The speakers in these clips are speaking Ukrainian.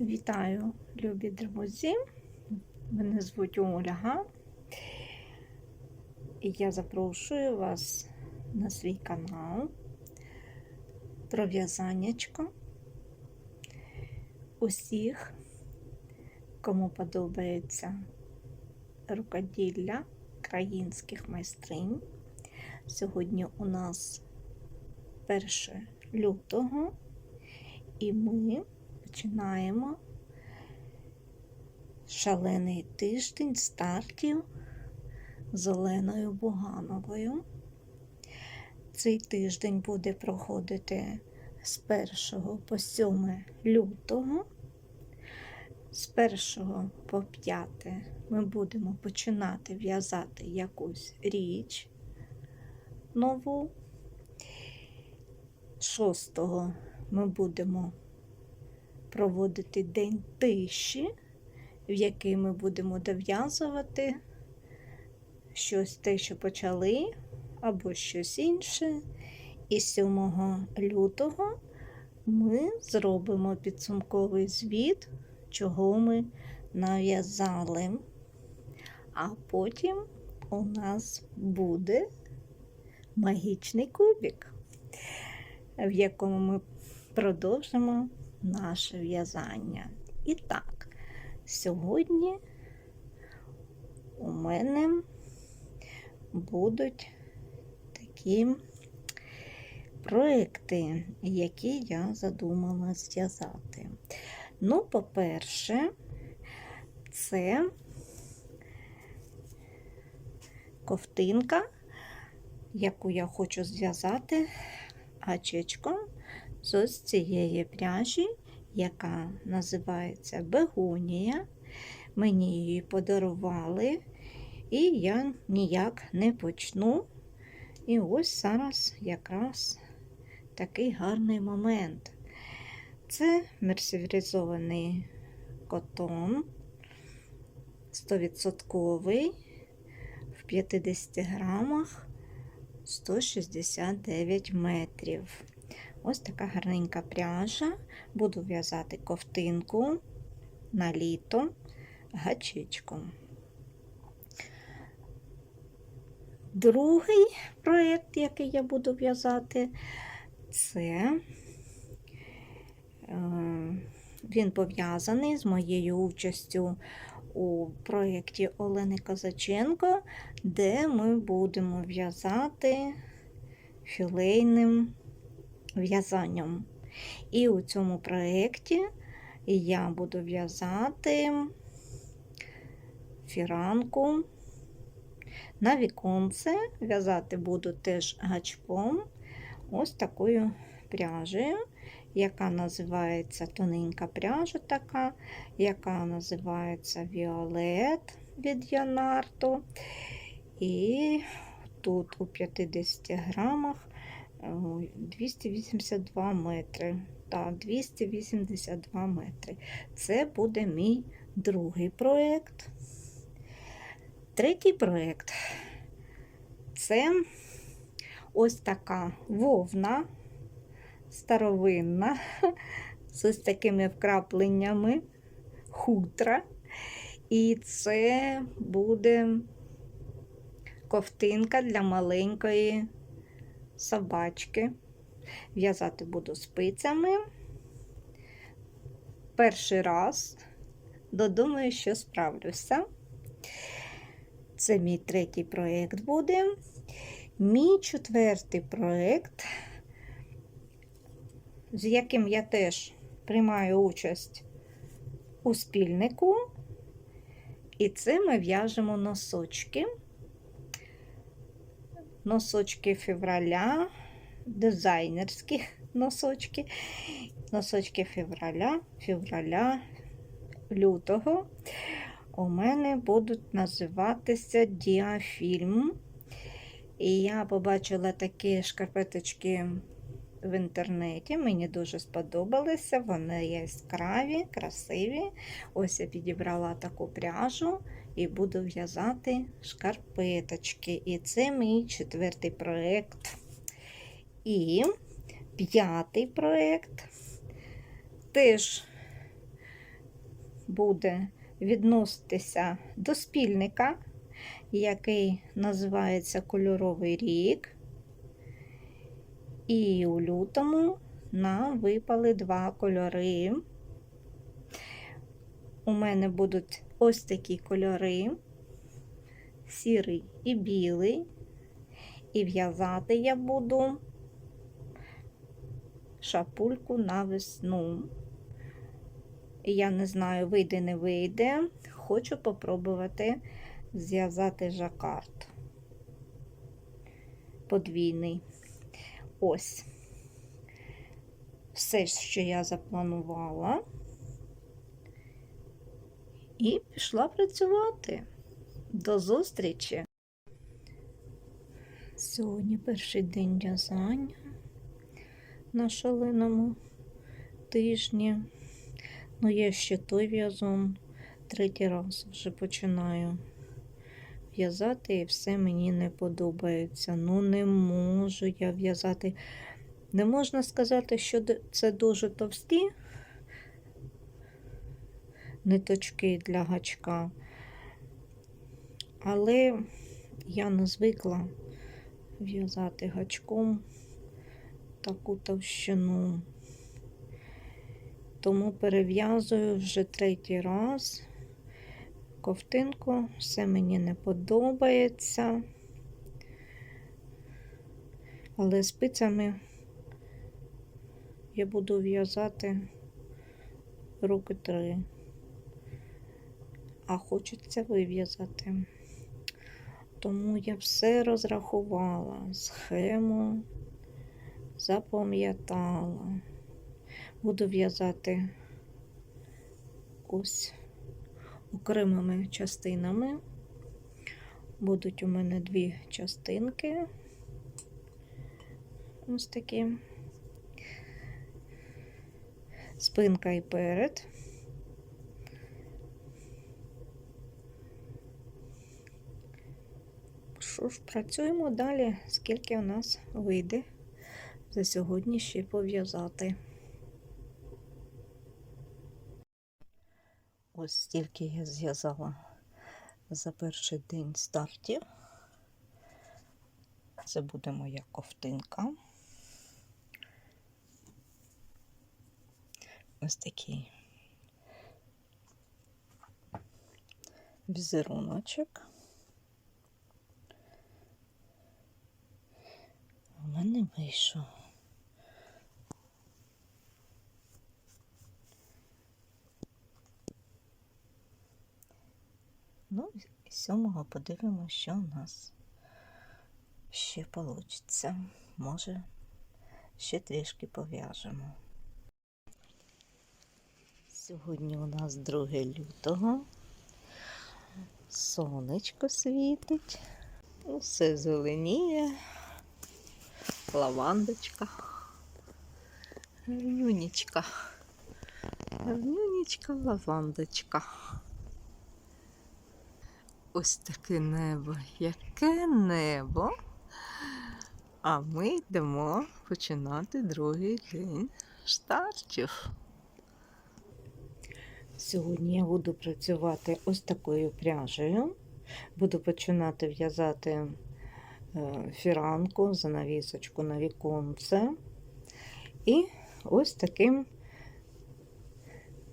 Вітаю, любі друзі! Мене звуть Ольга. І я запрошую вас на свій канал про в'язаннячко. Усіх, кому подобається рукоділля українських майстринь. Сьогодні у нас 1 лютого, і ми починаємо шалений тиждень стартів з Оленою Бугановою. Цей тиждень буде проходити з 1 по 7 лютого. З 1 по 5 ми будемо починати в'язати якусь річ нову. 6 ми будемо проводити день тиші, в який ми будемо дов'язувати щось те, що почали, або щось інше. І 7 лютого ми зробимо підсумковий звіт, чого ми нав'язали. А потім у нас буде магічний кубик, в якому ми продовжимо наше в'язання. І так, сьогодні у мене будуть такі проекти, які я задумала зв'язати. Ну, по-перше, це ковтинка, яку я хочу зв'язати гачечком з ось цієї пряжі, яка називається Бегонія. Мені її подарували, і я ніяк не почну. І ось зараз якраз такий гарний момент. Це мерсеризований котон 100% в 50 грамах 169 метрів. Ось така гарненька пряжа. Буду в'язати ковтинку на літо гачечком. Другий проєкт, який я буду в'язати, це е, він пов'язаний з моєю участю у проєкті Олени Козаченко, де ми будемо в'язати філейним в'язанням. І у цьому проєкті я буду в'язати фіранку на віконце, в'язати буду теж гачком, ось такою пряжею, яка називається тоненька пряжа така, яка називається Віолет від Янарту. І тут у 50 грамах 282 метри. Так, 282 метри. Це буде мій другий проєкт. Третій проєкт це ось така вовна старовинна, з ось такими вкрапленнями хутра. І це буде ковтинка для маленької собачки. В'язати буду спицями. Перший раз додумаю, що справлюся. Це мій третій проєкт буде. Мій четвертий проєкт, з яким я теж приймаю участь у спільнику. І це ми в'яжемо носочки носочки февраля, дизайнерські носочки, носочки февраля, февраля, лютого. У мене будуть називатися діафільм. І я побачила такі шкарпеточки в інтернеті. Мені дуже сподобалися. Вони яскраві, красиві. Ось я підібрала таку пряжу і буду в'язати шкарпеточки. І це мій четвертий проєкт. І п'ятий проєкт теж буде відноситися до спільника, який називається Кольоровий рік. І у лютому нам випали два кольори. У мене будуть ось такі кольори: сірий і білий. І в'язати я буду шапульку на весну. Я не знаю, вийде, не вийде. Хочу попробувати зв'язати жакард. Подвійний. Ось. Все, що я запланувала. І пішла працювати. До зустрічі! Сьогодні перший день в'язання на шаленому тижні. Ну, я ще той в'язун, третій раз вже починаю в'язати, і все мені не подобається. Ну, не можу я в'язати. Не можна сказати, що це дуже товсті ниточки для гачка, але я не звикла в'язати гачком таку товщину. Тому перев'язую вже третій раз ковтинку, все мені не подобається. Але спицями я буду в'язати роки три, а хочеться вив'язати. Тому я все розрахувала, схему запам'ятала. Буду в'язати ось окремими частинами. Будуть у мене дві частинки. Ось такі. Спинка і перед. Що ж, працюємо далі, скільки у нас вийде за сьогодні ще пов'язати. Ось стільки я зв'язала за перший день стартів. Це буде моя ковтинка. Ось такий візеруночок. У мене вийшов. Ну, з сьомого подивимося, що у нас ще вийде. Може, ще трішки пов'яжемо. Сьогодні у нас 2 лютого. Сонечко світить, усе зеленіє, лавандочка, гарнюнечка, гарнюнечка, лавандочка. Ось таке небо. Яке небо? А ми йдемо починати другий день стартів. Сьогодні я буду працювати ось такою пряжею. Буду починати в'язати е, фіранку, занавісочку на віконце. І ось таким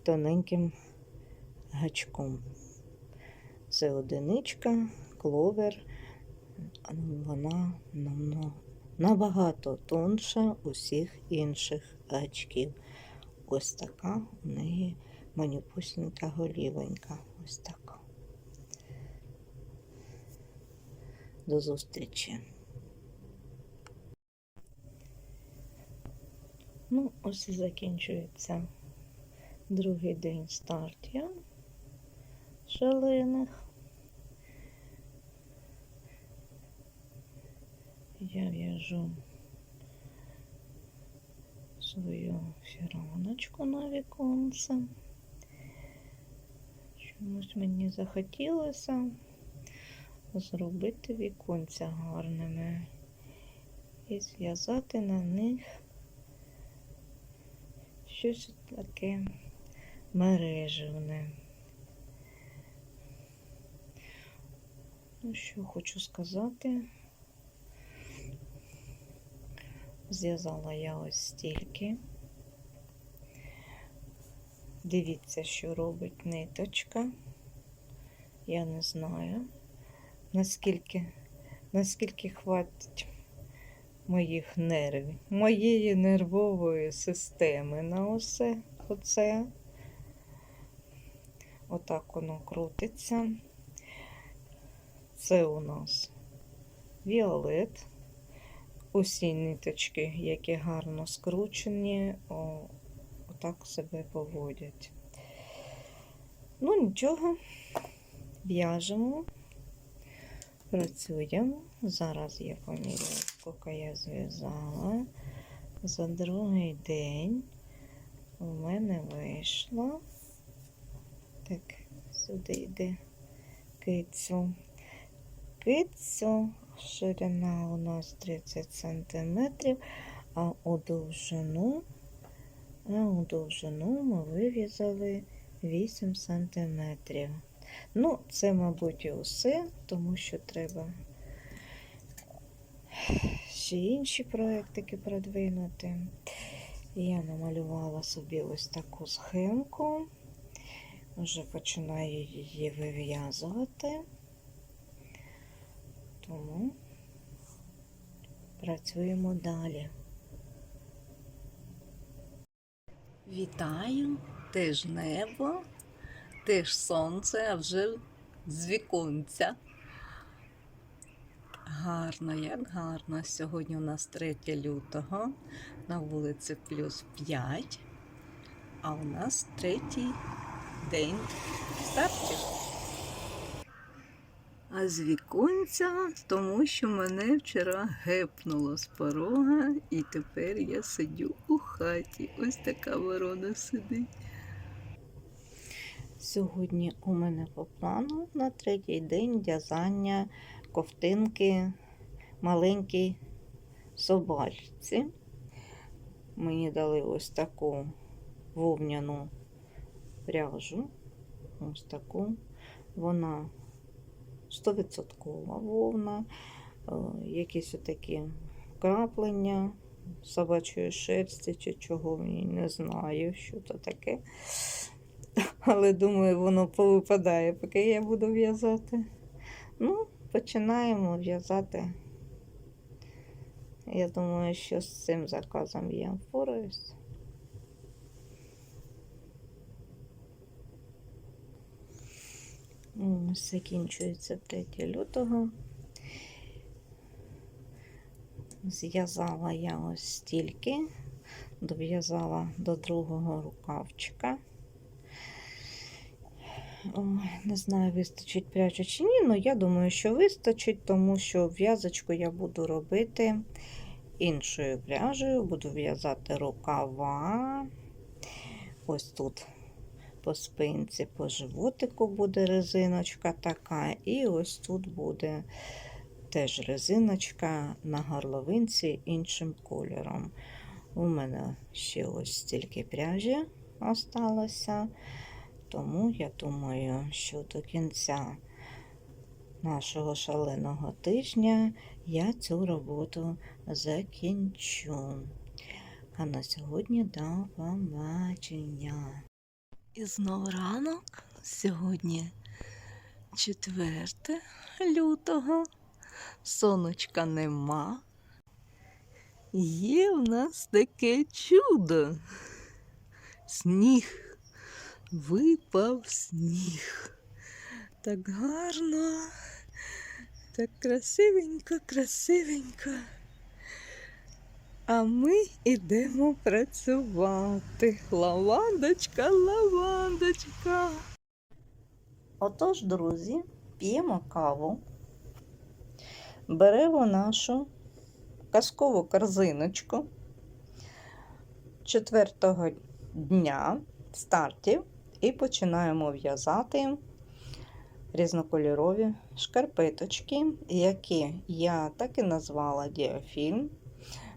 тоненьким гачком. Це одиничка, кловер, вона набагато тонша усіх інших гачків. Ось така у неї маніпусінька голівенька. Ось так. До зустрічі. Ну, ось і закінчується другий день стартів шалених. Я в'яжу свою фіраночку на віконце. Чомусь мені захотілося зробити віконця гарними і зв'язати на них щось таке мережевне. Ну, що хочу сказати. Зв'язала я ось стільки. Дивіться, що робить ниточка. Я не знаю, наскільки, наскільки хватить моїх нервів, моєї нервової системи на усе оце. Отак воно крутиться. Це у нас віолет. Усі ниточки, які гарно скручені, отак себе поводять. Ну, нічого, в'яжемо, працюємо. Зараз я поміряю, скільки я зв'язала. За другий день у мене вийшло. Так, сюди йде кицю. Кицю. Ширина у нас 30 см, а у довжину, а у довжину ми вив'язали 8 см. Ну, це, мабуть, і усе, тому що треба ще інші проєктики продвинути. Я намалювала собі ось таку схемку. Вже починаю її вив'язувати. Тому працюємо далі. Вітаю, теж небо, теж сонце, а вже з віконця. Гарно, як гарно. Сьогодні у нас 3 лютого, на вулиці плюс 5, а у нас третій день стартів. А з віконця, тому що мене вчора гепнуло з порога, і тепер я сидю у хаті. Ось така ворона сидить. Сьогодні у мене по плану на третій день в'язання ковтинки маленькій собачці. Мені дали ось таку вовняну пряжу. Ось таку. Вона 100% вовна, е, якісь отакі краплення собачої шерсті чи чого не знаю, що то таке. Але думаю, воно повипадає, поки я буду в'язати. Ну, починаємо в'язати. Я думаю, що з цим заказом я впораюсь. Закінчується 3 лютого. Зв'язала я ось стільки, дов'язала до другого рукавчика. Ой, Не знаю, вистачить пряжі чи ні, але я думаю, що вистачить, тому що в'язочку я буду робити іншою пряжею, буду в'язати рукава. Ось тут по спинці, по животику буде резиночка така, і ось тут буде теж резиночка на горловинці іншим кольором. У мене ще ось стільки пряжі осталося, тому я думаю, що до кінця нашого шаленого тижня я цю роботу закінчу. А на сьогодні до побачення. І знову ранок. Сьогодні 4 лютого. Сонечка нема. Є в нас таке чудо. Сніг. Випав сніг. Так гарно, так красивенько, красивенько. А ми йдемо працювати. Лавандочка, лавандочка. Отож, друзі, п'ємо каву, беремо нашу казкову корзиночку четвертого дня стартів і починаємо в'язати різнокольорові шкарпеточки, які я так і назвала діафільм.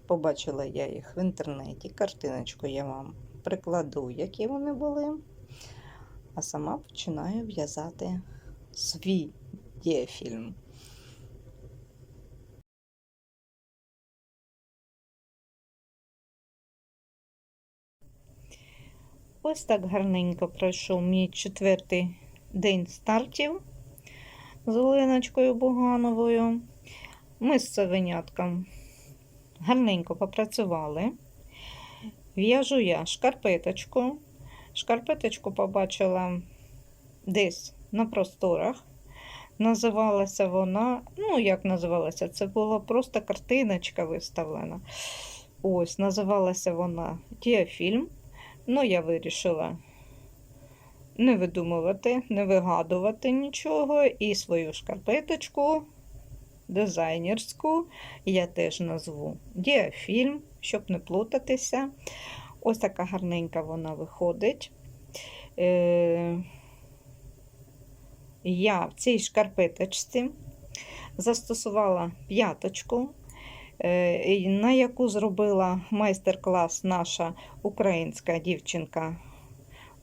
Побачила я їх в інтернеті. Картиночку я вам прикладу, які вони були. А сама починаю в'язати свій дієфільм. Ось так гарненько пройшов мій четвертий день стартів з Оленочкою Бугановою. Ми з Савенятком гарненько попрацювали. В'яжу я шкарпеточку. Шкарпеточку побачила десь на просторах. Називалася вона, ну як називалася, це була просто картиночка виставлена. Ось, називалася вона Діафільм. Ну, я вирішила не видумувати, не вигадувати нічого. І свою шкарпеточку дизайнерську я теж назву Діафільм, щоб не плутатися. Ось така гарненька вона виходить. Е, я в цій шкарпеточці застосувала п'яточку, е, на яку зробила майстер-клас наша українська дівчинка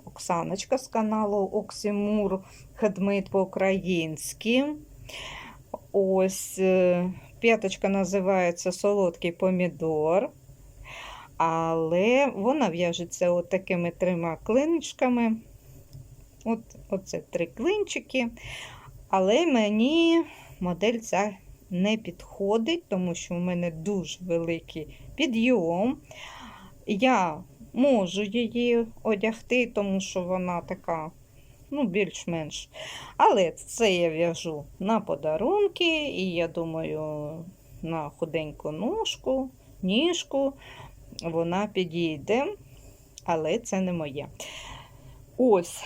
Оксаночка з каналу Оксимур Хедмит по-українськи. Ось е, п'яточка називається Солодкий помідор. Але вона в'яжеться от такими трьома клинчиками. От, оце три клинчики. Але мені модель ця не підходить, тому що в мене дуже великий підйом. Я можу її одягти, тому що вона така, ну, більш-менш. Але це я в'яжу на подарунки, і я думаю, на худеньку ножку, ніжку вона підійде, але це не моє. Ось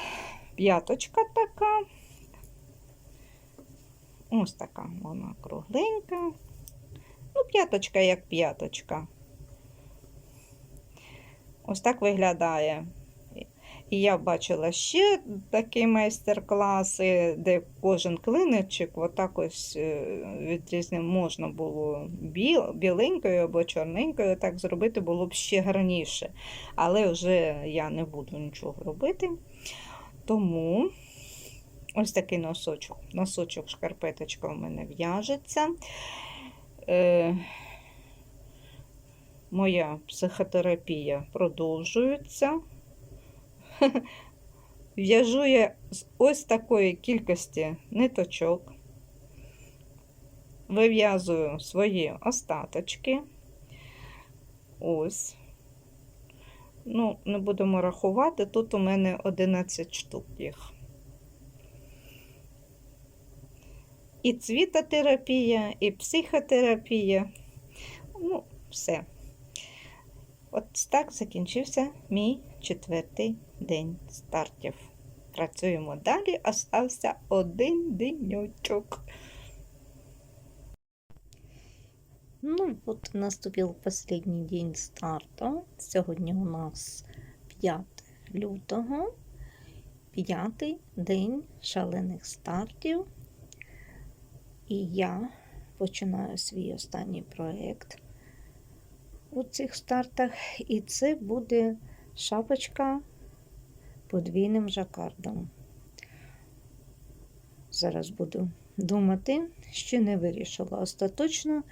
п'яточка така. Ось така вона кругленька. Ну, п'яточка як п'яточка. Ось так виглядає. І я бачила ще такі майстер-класи, де кожен клиничок отак ось е, відрізним можна було біл, біленькою або чорненькою. Так зробити було б ще гарніше. Але вже я не буду нічого робити. Тому ось такий носочок. Носочок шкарпеточка у мене в'яжеться. Е, моя психотерапія продовжується. В'яжу я з ось такої кількості ниточок, вив'язую свої остаточки. Ось. Ну, не будемо рахувати, тут у мене 11 штук їх. І цвітотерапія, і психотерапія. Ну, все. От так закінчився мій четвертий день стартів. Працюємо далі, остався один денечок. Ну, вот наступил последний день старта. Сьогодні у нас 5 лютого, п'ятий день шалених стартів. І я починаю свій останній проєкт у цих стартах. І це буде шапочка подвійним жакардом. Зараз буду думати, ще не вирішила остаточно,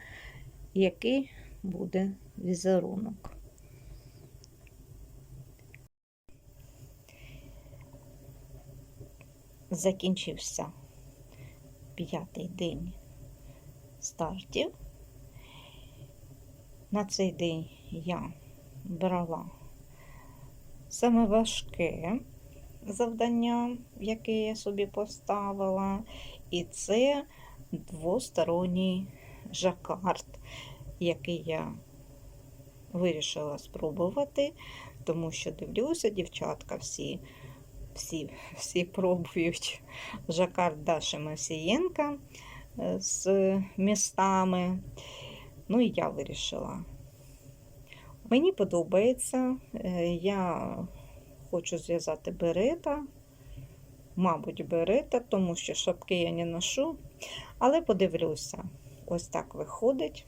який буде візерунок. Закінчився п'ятий день стартів. На цей день я брала саме важке завдання, яке я собі поставила, і це двосторонній жакард, який я вирішила спробувати, тому що дивлюся, дівчатка всі. Всі, всі пробують жакард Даші Масієнка з містами. Ну і я вирішила. Мені подобається, е, я хочу зв'язати берета, мабуть, берета, тому що шапки я не ношу, але подивлюся, ось так виходить.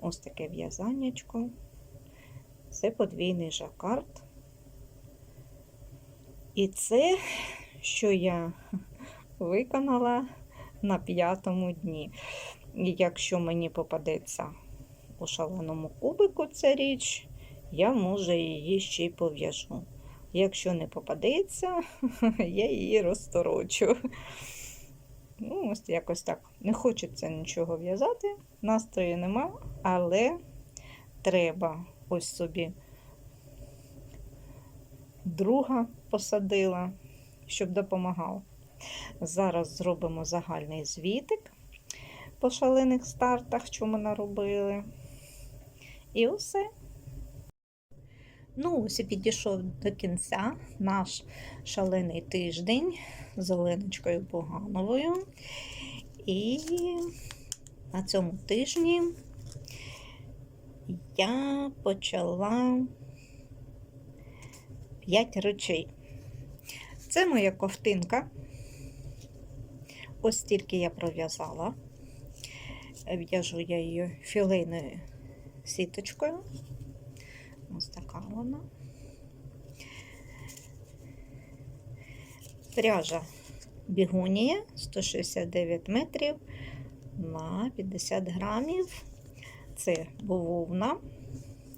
Ось таке в'язаннячко. Це подвійний жакард. І це, що я виконала на п'ятому дні. Якщо мені попадеться у шаленому кубику ця річ, я може її ще й пов'яжу. Якщо не попадеться, я її розторочу. Ну, ось якось так. Не хочеться нічого в'язати, настрою нема, але треба ось собі друга посадила, щоб допомагав. Зараз зробимо загальний звітик по шалених стартах, що ми наробили. І усе. Ну, ось і підійшов до кінця наш шалений тиждень з Оленочкою Богановою. І на цьому тижні я почала 5 речей. Це моя ковтинка. Ось стільки я пров'язала. В'яжу я її філейною сіточкою. Ось така вона. Пряжа бігунія 169 метрів на 50 грамів. Це бавовна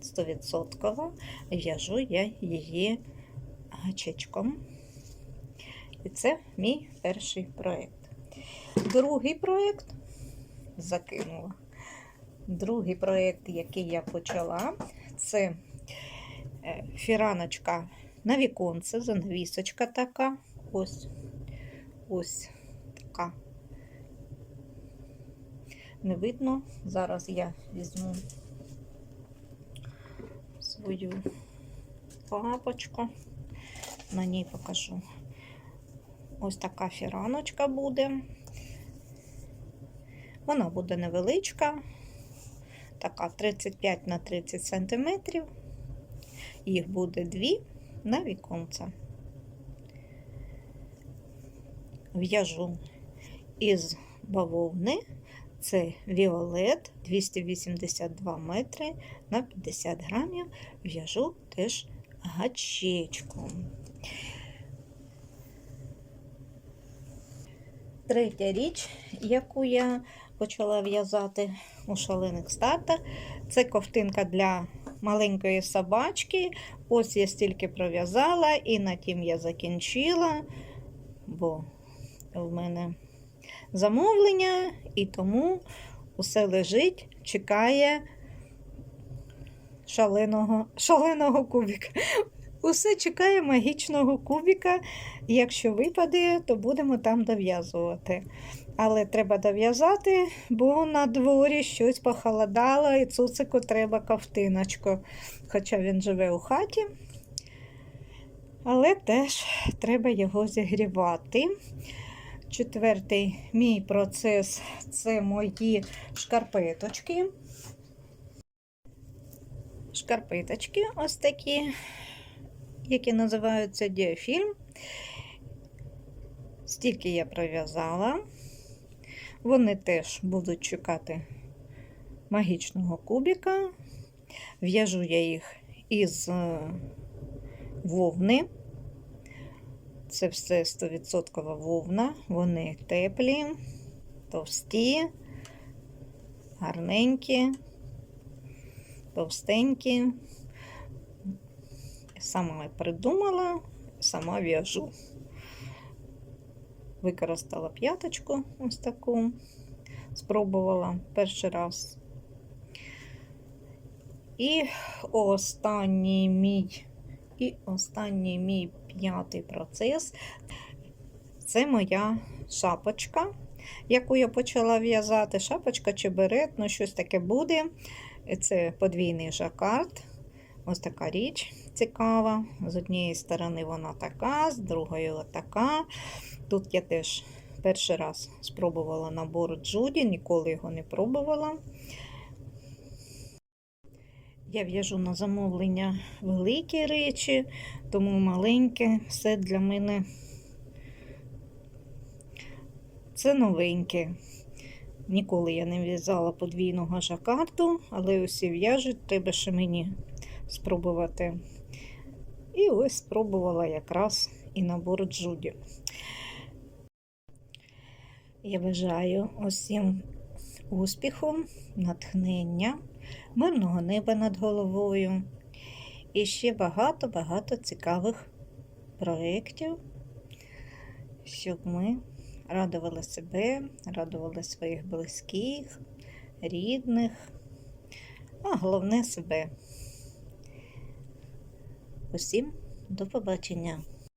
100%. В'яжу я її гачечком. І це мій перший проєкт. Другий проєкт закинула. Другий проєкт, який я почала, це е, фіраночка на віконце, занавісочка така. Ось ось така. Не видно. Зараз я візьму свою папочку, на ній покажу. Ось така фіраночка буде. Вона буде невеличка, така 35 на 30 сантиметрів. Їх буде дві на віконце. В'яжу із бавовни. Це Віолет 282 метри на 50 грамів. В'яжу теж гачечком. Третя річ, яку я почала в'язати у шалених стартах, це ковтинка для маленької собачки. Ось я стільки пров'язала, і на тім я закінчила, бо в мене замовлення, і тому усе лежить, чекає шаленого, шаленого кубіка. Усе чекає магічного кубіка. Якщо випаде, то будемо там дов'язувати. Але треба дов'язати, бо на дворі щось похолодало, і цуцику треба ковтиночку. Хоча він живе у хаті. Але теж треба його зігрівати. Четвертий мій процес це мої шкарпеточки. Шкарпеточки ось такі, які називаються діафільм. Стільки я пров'язала. Вони теж будуть чекати магічного кубіка. В'яжу я їх із е, вовни. Це все 100% вовна, вони теплі, товсті, гарненькі, товстенькі. Сама придумала, сама в'яжу. Використала п'яточку ось таку, спробувала перший раз. І останній мій і останній мій п'ятий процес це моя шапочка, яку я почала в'язати. Шапочка чи берет, ну щось таке буде. Це подвійний жакард. Ось така річ цікава. З однієї сторони вона така, з другої така. Тут я теж перший раз спробувала набор Джуді, ніколи його не пробувала. Я в'яжу на замовлення великі речі, тому маленьке все для мене це новеньке. Ніколи я не в'язала подвійного жакарту, але усі в'яжуть, треба ще мені спробувати. І ось спробувала якраз і набор Джуді. Я бажаю усім успіху, натхнення мирного неба над головою і ще багато-багато цікавих проєктів, щоб ми радували себе, радували своїх близьких, рідних, а головне себе. Усім до побачення!